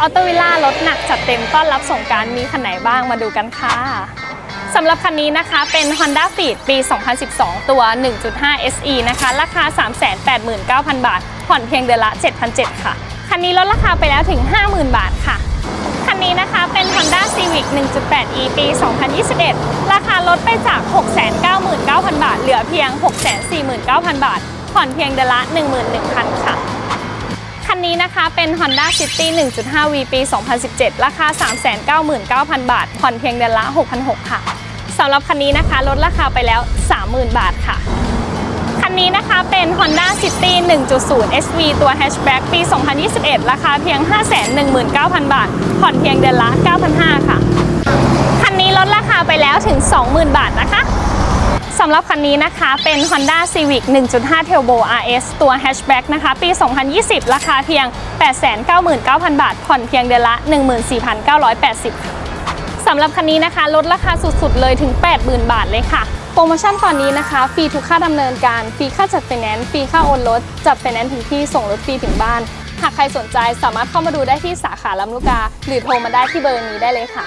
ออโตวิล่ารถหนักจัดเต็มต้อนรับสงการมีคันไหนบ้างมาดูกันค่ะสำหรับคันนี้นะคะเป็น Honda f e e d ปี 2012 ตัว 1.5 SE นะคะ ราคา 389,000 บาท ผ่อนเพียงเดือนละ 7,700 ค่ะ คันนี้ลดราคาไปแล้วถึง 50,000 บาทค่ะ คันนี้นะคะเป็น Honda Civic 1.8 e ปี 2021 ราคาลดไปจาก 699,000 บาท เหลือเพียง 649,000 บาท ผ่อนเพียงเดือนละ 11,000 ค่ะ คันนี้นะคะเป็น Honda City 1.5 V ปี 2017 ราคา 399,000 บาท ผ่อนเพียงเดือนละ 6,600 ค่ะ สำหรับคันนี้นะคะลดราคาไปแล้ว 30,000 บาทค่ะ คันนี้นะคะเป็น Honda City 1.0 SV ตัว Hatchback ปี 2021 ราคาเพียง 519,000 บาท ผ่อนเพียงเดือนละ 9,500 ค่ะ คันนี้ลดราคาไปแล้วถึง 20,000 บาทนะคะ สำหรับคันนี้นะคะเป็น Honda Civic 1.5 Turbo RS ตัว Hatchback นะคะ ปี 2020 ราคาเพียง 899,000 บาท ผ่อนเพียงเดือนละ 14,980 สำหรับคันนี้นะคะ ลดราคาสุดๆ เลยถึง 80,000 บาทเลยค่ะ โปรโมชั่นตอนนี้นะคะ ฟรีทุกค่าดำเนินการ ฟรีค่าจัดไฟแนนซ์ ฟรีค่าโอนรถ จัดไฟแนนซ์ถึงที่ ส่งรถฟรีถึงบ้าน หากใครสนใจสามารถเข้ามาดูได้ที่สาขาลำลูกกา หรือโทรมาได้ที่เบอร์นี้ได้เลยค่ะ